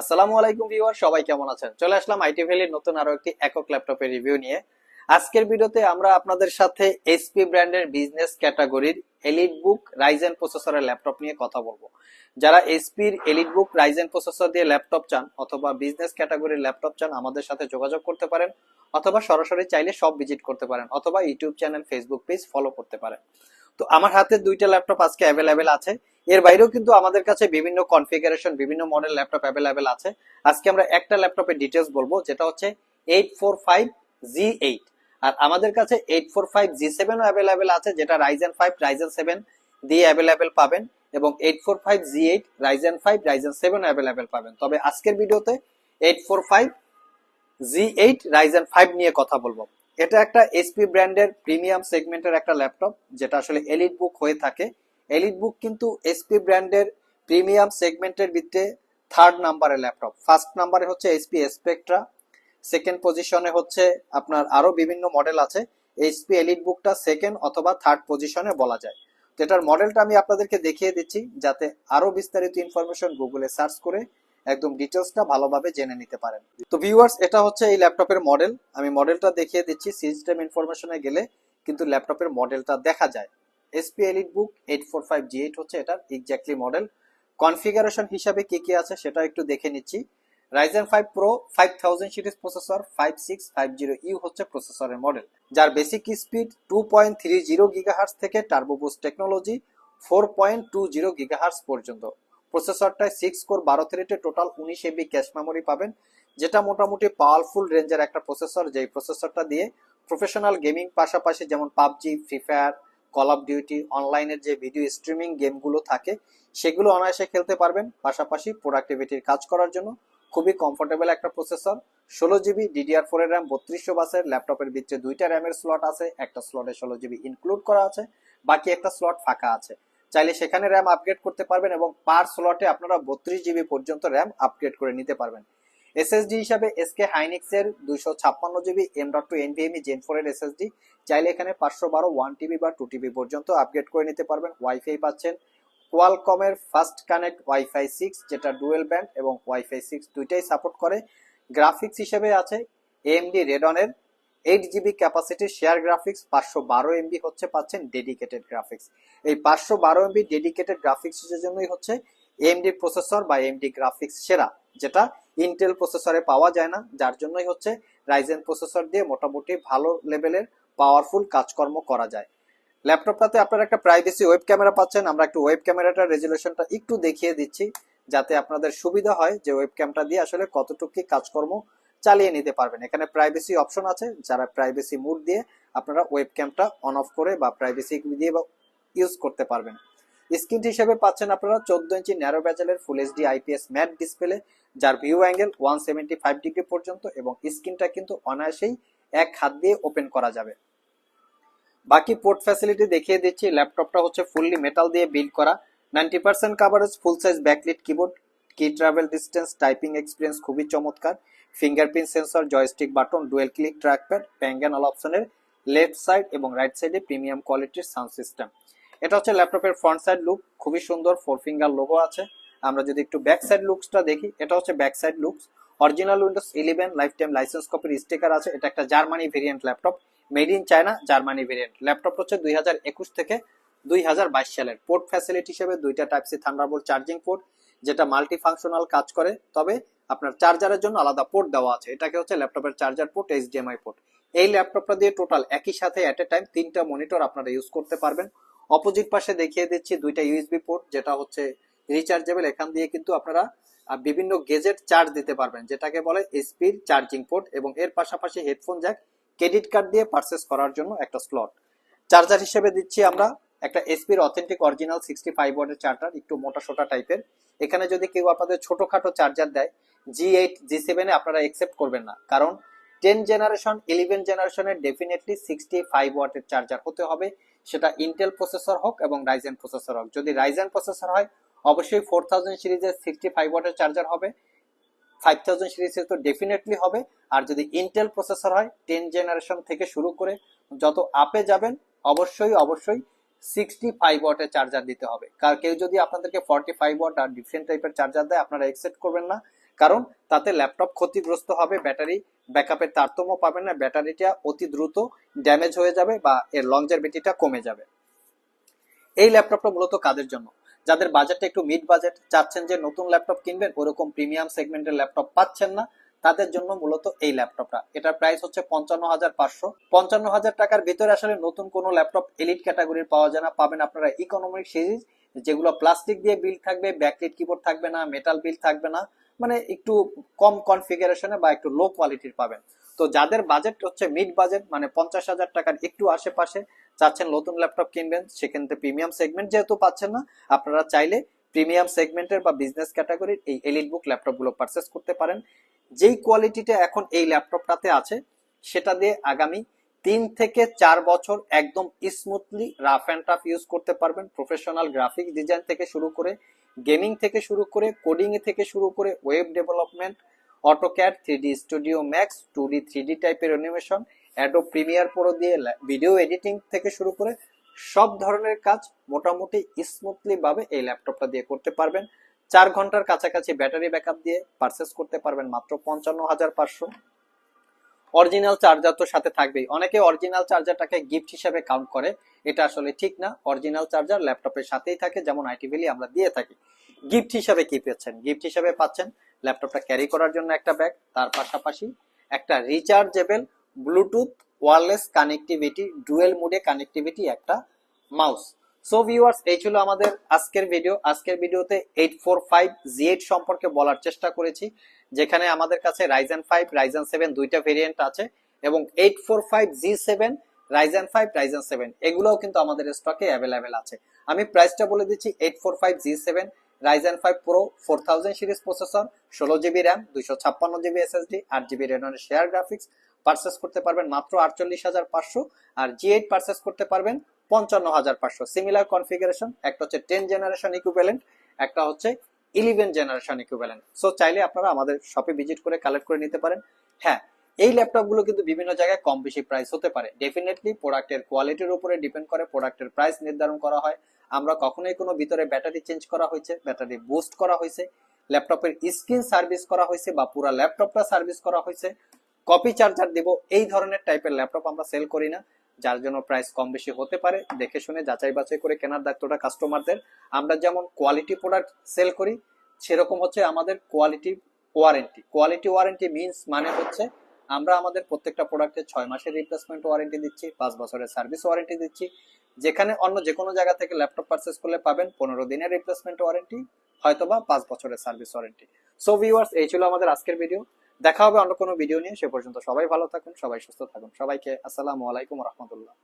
আসসালামু আলাইকুম ভিউয়ার, সবাই কেমন আছেন? চলে আসলাম আইটি ভ্যালির নতুন আরও একটি একক ল্যাপটপের রিভিউ নিয়ে। আজকের ভিডিওতে আমরা আপনাদের সাথে এইচপি ব্র্যান্ডের বিজনেস ক্যাটাগরির এলিট বুক রাইজেন প্রসেসরের ল্যাপটপ নিয়ে কথা বলব। যারা এইচপির এলিট বুক রাইজেন প্রসেসর দিয়ে ল্যাপটপ চান অথবা বিজনেস ক্যাটাগরির ল্যাপটপ চান, আমাদের সাথে যোগাযোগ করতে পারেন অথবা সরাসরি চাইলে সব ভিজিট করতে পারেন অথবা YouTube channel Facebook page follow করতে পারেন। তো আমার হাতে দুইটা ল্যাপটপ আজকে অ্যাভেলেবেল আছে। এর বাইরেও কিন্তু আমাদের কাছে বিভিন্ন কনফিগারেশন বিভিন্ন মডেল ল্যাপটপ অ্যাভেলেবেল আছে। আজকে আমরা একটা ল্যাপটপের ডিটেলস বলব, যেটা হচ্ছে eight four five G eight আর আমাদের কাছে এইট ফোর ফাইভ জি সেভেনও অ্যাভেলেবেল আছে, যেটা রাইজেন ফাইভ রাইজেন সেভেন দিয়ে অ্যাভেলেবেল পাবেন এবং eight four five G eight Ryzen five Ryzen seven available পাবেন। তবে আজকের ভিডিওতে eight four five G eight Ryzen five নিয়ে কথা বলব। এটা একটা এসপি ব্র্যান্ডের প্রিমিয়াম সেগমেন্টের একটা ল্যাপটপ যেটা আসলে এলিট বুক হয়ে থাকে। এলিট বুক কিন্তু এসপি ব্র্যান্ডের প্রিমিয়াম সেগমেন্টের ভিতরে থার্ড নাম্বারের ল্যাপটপ ফার্স্ট নাম্বারে হচ্ছে এসপি স্পেকট্রা সেকেন্ড পজিশনে হচ্ছে আপনার আরও বিভিন্ন মডেল আছে। এইচপি এলিট বুকটা সেকেন্ড অথবা থার্ড পজিশনে বলা যায়। তো এটার মডেলটা আমি আপনাদেরকে দেখিয়ে দিচ্ছি, যাতে আরও বিস্তারিত ইনফরমেশন গুগলে সার্চ করে একদম ডিটেলসটা ভালোভাবে জেনে নিতে পারেন। তো ভিউয়ার্স এটা হচ্ছে এই ল্যাপটপের মডেল আমি মডেলটা দেখিয়ে দিচ্ছি সিস্টেম ইনফরমেশনে গেলে কিন্তু ল্যাপটপের মডেলটা দেখা যায়। HP elite book eight four five G eight হচ্ছে এটার এক্স্যাক্টলি মডেল কনফিগারেশন হিসাবে কি কি আছে সেটা একটু দেখে নিচ্ছি। Ryzen five pro five thousand series processor five six five zero U হচ্ছে প্রসেসরের মডেল যার basic speed two point three zero gigahertz থেকে turbo boost technology four point two zero gigahertz পর্যন্ত। প্রসেসরটায় সিক্স কোর বারো থ্রেডে টোটাল উনিশ MB cache memory পাবেন, যেটা মোটামুটি পাওয়ারফুল রেঞ্জের একটা প্রসেসর যেই প্রসেসরটা দিয়ে প্রফেশনাল গেমিং পাশাপাশি যেমন PUBG free fire call of duty অনলাইনের যে ভিডিও স্ট্রিমিং গেমগুলো থাকে, সেগুলো অনায়াসে খেলতে পারবেন। পাশাপাশি প্রোডাক্টিভিটির কাজ করার জন্য খুবই কমফোর্টেবল একটা প্রসেসর ষোলো জিবি ডিডিআর ফোর এর র্যাম বত্রিশশো বাসের ল্যাপটপের ভিতরে দুইটা র্যামের স্লট আছে, একটা স্লটে ষোলো জিবি ইনক্লুড করা আছে, বাকি একটা স্লট ফাঁকা আছে। চাইলে সেখানে র্যাম আপগ্রেড করতে পারবেন এবং পার স্লটে আপনারা বত্রিশ জিবি পর্যন্ত র্যাম আপগ্রেড করে নিতে পারবেন। এসএসডি হিসাবে এসকে হাইনিক্স এর দুইশো ছাপ্পান্ন GB M dot two NVMe gen four এর এসএসডি চাইলে এখানে পাঁচশো বারো ওয়ান টিবি বা টু টিবি পর্যন্ত আপগ্রেড করে নিতে পারবেন। ওয়াইফাই পাচ্ছেন। কোয়ালকমের ফার্স্ট কানেক্ট ওয়াইফাই সিক্স যেটা ডুয়েল ব্যান্ড এবং ওয়াইফাই সিক্স দুইটাই সাপোর্ট করে। গ্রাফিক্স হিসেবে আছে AMD রেডনের eight GB capacity share graphics পাঁচশো বারো এমবি হচ্ছে পাচ্ছেন ডেডিকেটেড গ্রাফিক্স এই পাঁচশো বারো এমবি ডেডিকেটেড গ্রাফিক্সের জন্যই হচ্ছে এমডি প্রসেসর বা এমডি গ্রাফিক্স সেরা, যেটা ইন্টেল প্রসেসরে পাওয়া যায় না, যার জন্যই হচ্ছে রাইজেন প্রসেসর দিয়ে মোটামুটি ভালো লেভেলের পাওয়ারফুল কাজকর্ম করা যায়। ল্যাপটপটাতে আপনারা একটা প্রাইভেসি ওয়েব ক্যামেরা পাচ্ছেন, আমরা একটু ওয়েব ক্যামেরাটার রেজুলেশনটা একটু দেখিয়ে দিচ্ছি, যাতে আপনাদের সুবিধা হয় যে ওয়েব ক্যামটা দিয়ে আসলে কতটুকু কি কাজকর্ম চালিয়ে নিতে পারবেন। এখানে প্রাইভেসি অপশন আছে, যারা প্রাইভেসি মুড দিয়ে আপনারা ওয়েব ক্যামটা অন অফ করে বা প্রাইভেসি দিয়ে বা ইউজ করতে পারবেন। স্ক্রিন হিসেবে পাচ্ছেন আপনারা চোদ্দ ইঞ্চি narrow ব্যাজেলের full HD IPS matte display যার view angle one seventy five degree পর্যন্ত এবং স্ক্রিনটা কিন্তু অনায়াসেই এক হাত দিয়ে ওপেন করা যাবে। বাকি পোর্ট ফ্যাসিলিটি দেখিয়ে দিচ্ছি ল্যাপটপটা হচ্ছে ফুললি মেটাল দিয়ে বিল্ড করা। Ninety percent coverage full size backlit keyboard key travel distance typing experience খুবই চমৎকার। Fingerprint sensor joystick button dual click trackpad প্যাঙ্গান all অপশনের লেফট সাইড এবং রাইট সাইডে প্রিমিয়াম কোয়ালিটির সাউন্ড সিস্টেম এটা হচ্ছে ল্যাপটপের ফ্রন্ট সাইড লুক খুবই সুন্দর ফোর ফিঙ্গার লোগো আছে। আমরা যদি একটু ব্যাক সাইড লুকসটা দেখি, এটা হচ্ছে back side looks original Windows eleven lifetime licence কপির স্টিকার আছে, এটা একটা Germany variant laptop made in China Germany variant laptop হচ্ছে দুই হাজার একুশ থেকে দুই হাজার বাইশ সালের। পোর্ট ফ্যাসিলিটি হিসেবে দুইটা type C Thunderbolt charging port যেটা মাল্টি ফাংশনাল কাজ করে, তবে আপনার চার্জারের জন্য আলাদা পোর্ট দেওয়া আছে। এটাকে হচ্ছে ল্যাপটপের চার্জার পোর্ট এইচডিএমআই পোর্ট এই ল্যাপটপটা দিয়ে টোটাল একই সাথে অ্যাট এ টাইম তিনটা মনিটর আপনারা ইউজ করতে পারবেন। অপোজিট পাশে দেখিয়ে দিচ্ছি দুইটা ইউএসবি পোর্ট যেটা হচ্ছে রিচার্জেবল এখান দিয়ে কিন্তু আপনারা বিভিন্ন গেজেট চার্জ দিতে পারবেন, যেটাকে বলে এসপির চার্জিং পোর্ট এবং এর পাশাপাশি হেডফোন জ্যাক ক্রেডিট কার্ড দিয়ে পারচেস করার জন্য একটা স্লট চার্জার হিসেবে দিচ্ছি আমরা একটা এসপির অথেন্টিক অরিজিনাল সিক্সটি ফাইভ ওয়ার্ডের চার্জার একটু মোটা সোটা টাইপের এখানে যদি কেউ আপনাদের ছোটোখাটো চার্জার দেয় জি এইট জি সেভেনে আপনারা একসেপ্ট করবেন না। কারণ টেন জেনারেশন ইলেভেন জেনারেশনের ডেফিনেটলি সিক্সটি ফাইভ ওয়াটের চার্জার হতে হবে। সেটা ইন্টেল প্রসেসর হোক এবং রাইজেন প্রসেসর হোক। যদি রাইজেন প্রসেসর হয় অবশ্যই ফোর থাউজেন্ড সিরিজের সিক্সটি ফাইভ ওয়াটের চার্জার হবে। ফাইভ থাউজেন্ড সিরিজের তো ডেফিনেটলি হবে। আর যদি ইন্টেল প্রসেসর হয় টেন জেনারেশন থেকে শুরু করে যত আপে যাবেন, অবশ্যই অবশ্যই সিক্সটি ফাইভ ওয়াটের চার্জার দিতে হবে। কার কেউ যদি আপনাদেরকে ফর্টি ফাইভ ওয়াট আর ডিফারেন্ট টাইপের চার্জার দেয়, আপনারা একসেপ্ট করবেন না। কারণ তাতে ল্যাপটপ ক্ষতিগ্রস্ত হবে ব্যাটারি ব্যাকআপের তারতম্য পাবেন না ব্যাটারিটা অতি দ্রুত ড্যামেজ হয়ে যাবে বা এর লংজারভিটিটা কমে যাবে। এই ল্যাপটপটা মূলত কাদের জন্য? যাদের বাজেটটা একটু মিড বাজেট চাচ্ছেন যে নতুন ল্যাপটপ কিনবেন, ওরকম প্রিমিয়াম সেগমেন্টের ল্যাপটপ পাচ্ছেন না, তাদের জন্য মূলত এই ল্যাপটপটা এটার প্রাইস হচ্ছে পঞ্চান্ন হাজার পাঁচশো। পঞ্চান্ন হাজার টাকার ভিতরে আসলে নতুন কোনো ল্যাপটপ এলিট ক্যাটাগরির পাওয়া যায় না। পাবেন আপনারা ইকোনমিক সিরিজ যেগুলো প্লাস্টিক দিয়ে বিল থাকবে ব্যাকলিট কিবোর্ড থাকবে না মেটাল বিল থাকবে না মানে একটু কম কনফিগারেশনে বা একটু লো কোয়ালিটির পাবেন। তো যাদের বাজেট হচ্ছে মিড বাজেট মানে পঞ্চাশ হাজার টাকার একটু আশেপাশে চাচ্ছেন নতুন ল্যাপটপ কিনবেন সেক্ষেত্রে প্রিমিয়াম সেগমেন্ট যেহেতু পাচ্ছেন না, আপনারা চাইলে প্রিমিয়াম সেগমেন্টের বা বিজনেস ক্যাটাগরির এই এলিট বুক ল্যাপটপগুলো পারচেস করতে পারেন। যেই কোয়ালিটিটা এখন এই ল্যাপটপটাতে আছে, সেটা দিয়ে আগামী তিন থেকে চার বছর একদম smoothly rough and tough use করতে পারবেন। প্রফেশনাল গ্রাফিক ডিজাইন থেকে শুরু করে গেমিং থেকে শুরু করে কোডিং থেকে শুরু করে web development AutoCAD three studio max two D three টাইপের অ্যানিমেশন অ্যাডো প্রিমিয়ার প্রো দিয়ে ভিডিও এডিটিং থেকে শুরু করে সব ধরনের কাজ মোটামুটি স্মুথলি ভাবে এই ল্যাপটপটা দিয়ে করতে পারবেন। চার ঘণ্টার কাছাকাছি ব্যাটারি ব্যাকআপ দিয়ে পারচেস করতে পারবেন মাত্র পঞ্চান্ন হাজার পাঁচশো। অরিজিনাল চার্জার তো সাথে থাকবেই। অনেকে অরিজিনাল চার্জারটাকে গিফট হিসাবে কাউন্ট করে। এটা আসলে ঠিক না। অরিজিনাল চার্জার ল্যাপটপের সাথেই থাকে, যেমন আইটি ভ্যালি আমরা দিয়ে থাকি। গিফট হিসাবে কি পেয়েছেন? গিফট হিসাবে পাচ্ছেন ল্যাপটপটা ক্যারি করার জন্য একটা ব্যাগ, তার পাশাপাশি একটা rechargeable Bluetooth wireless connectivity, dual মোডে কানেক্টিভিটি একটা মাউস। সো ভিউয়ার্স এই ছিল আমাদের আজকের ভিডিও আজকের ভিডিওতে eight four five G eight সম্পর্কে বলার চেষ্টা করেছি, যেখানে আমাদের কাছে রাইজেন ফাইভ রাইজেন সেভেন দুইটা ভেরিয়েন্ট আছে, এবং eight four five G seven Ryzen five Ryzen seven এগুলোও কিন্তু আমাদের স্টকে অ্যাভেলেবেল আছে। আমি প্রাইসটা বলে দিচ্ছি eight four five G seven Ryzen five pro four thousand series processor ষোলো জিবি র্যাম দুইশো ছাপ্পান্ন জিবি এসএসডি আট জিবি রেননের শেয়ার গ্রাফিক্স পারচেস করতে পারবেন মাত্র আটচল্লিশ হাজার পাঁচশো, আর জি এইট পারচেস করতে পারবেন পঞ্চান্ন হাজার পাঁচশো। সিমিলার কনফিগারেশন একটা হচ্ছে টেন জেনারেশন ইকুইভ্যালেন্ট একটা হচ্ছে ইলেভেন জেনারেশন ইকুইভ্যালেন্ট সো চাইলে আপনারা আমাদের শপে ভিজিট করে কালেক্ট করে নিতে পারেন। হ্যাঁ এই ল্যাপটপগুলো কিন্তু বিভিন্ন জায়গায় কম বেশি প্রাইস হতে পারে। ডেফিনেটলি প্রোডাক্টের কোয়ালিটির উপরে ডিপেন্ড করে প্রোডাক্টের প্রাইস নির্ধারণ করা হয়। আমরা কখনোই কোনো ভিতরে ব্যাটারি চেঞ্জ করা হয়েছে, ব্যাটারি বুস্ট করা হয়েছে, ল্যাপটপের স্ক্রিন সার্ভিস করা হয়েছে বা পুরো ল্যাপটপটা সার্ভিস করা হয়েছে কপি চার্জার দেব, এই ধরনের টাইপের ল্যাপটপ আমরা সেল করি না, যার জন্য প্রাইস কম বেশি হতে পারে, দেখে শুনে যাচাই বাছাই করে কেনার দায়িত্বটা কাস্টমারদের আমরা যেমন কোয়ালিটি প্রোডাক্ট সেল করি, সেরকম হচ্ছে আমাদের quality warranty quality warranty means মানে হচ্ছে আমরা আমাদের প্রত্যেকটা প্রোডাক্টে ছয় মাসের রিপ্লেসমেন্ট ওয়ারেন্টি দিচ্ছি, পাঁচ বছরের সার্ভিস ওয়ারেন্টি দিচ্ছি যেখানে অন্য যে কোনো জায়গা থেকে ল্যাপটপ পারচেস করলে পাবেন পনেরো দিনের রিপ্লেসমেন্ট ওয়ারেন্টি হয়তোবা পাঁচ বছরের সার্ভিস ওয়ারেন্টি সো ভিউয়ার্স এই ছিল আমাদের আজকের ভিডিও দেখা হবে অন্য কোনো ভিডিও নিয়ে। সে পর্যন্ত সবাই ভালো থাকুন, সবাই সুস্থ থাকুন। সবাইকে আসসালামু আলাইকুম রহমতুল্লাহ।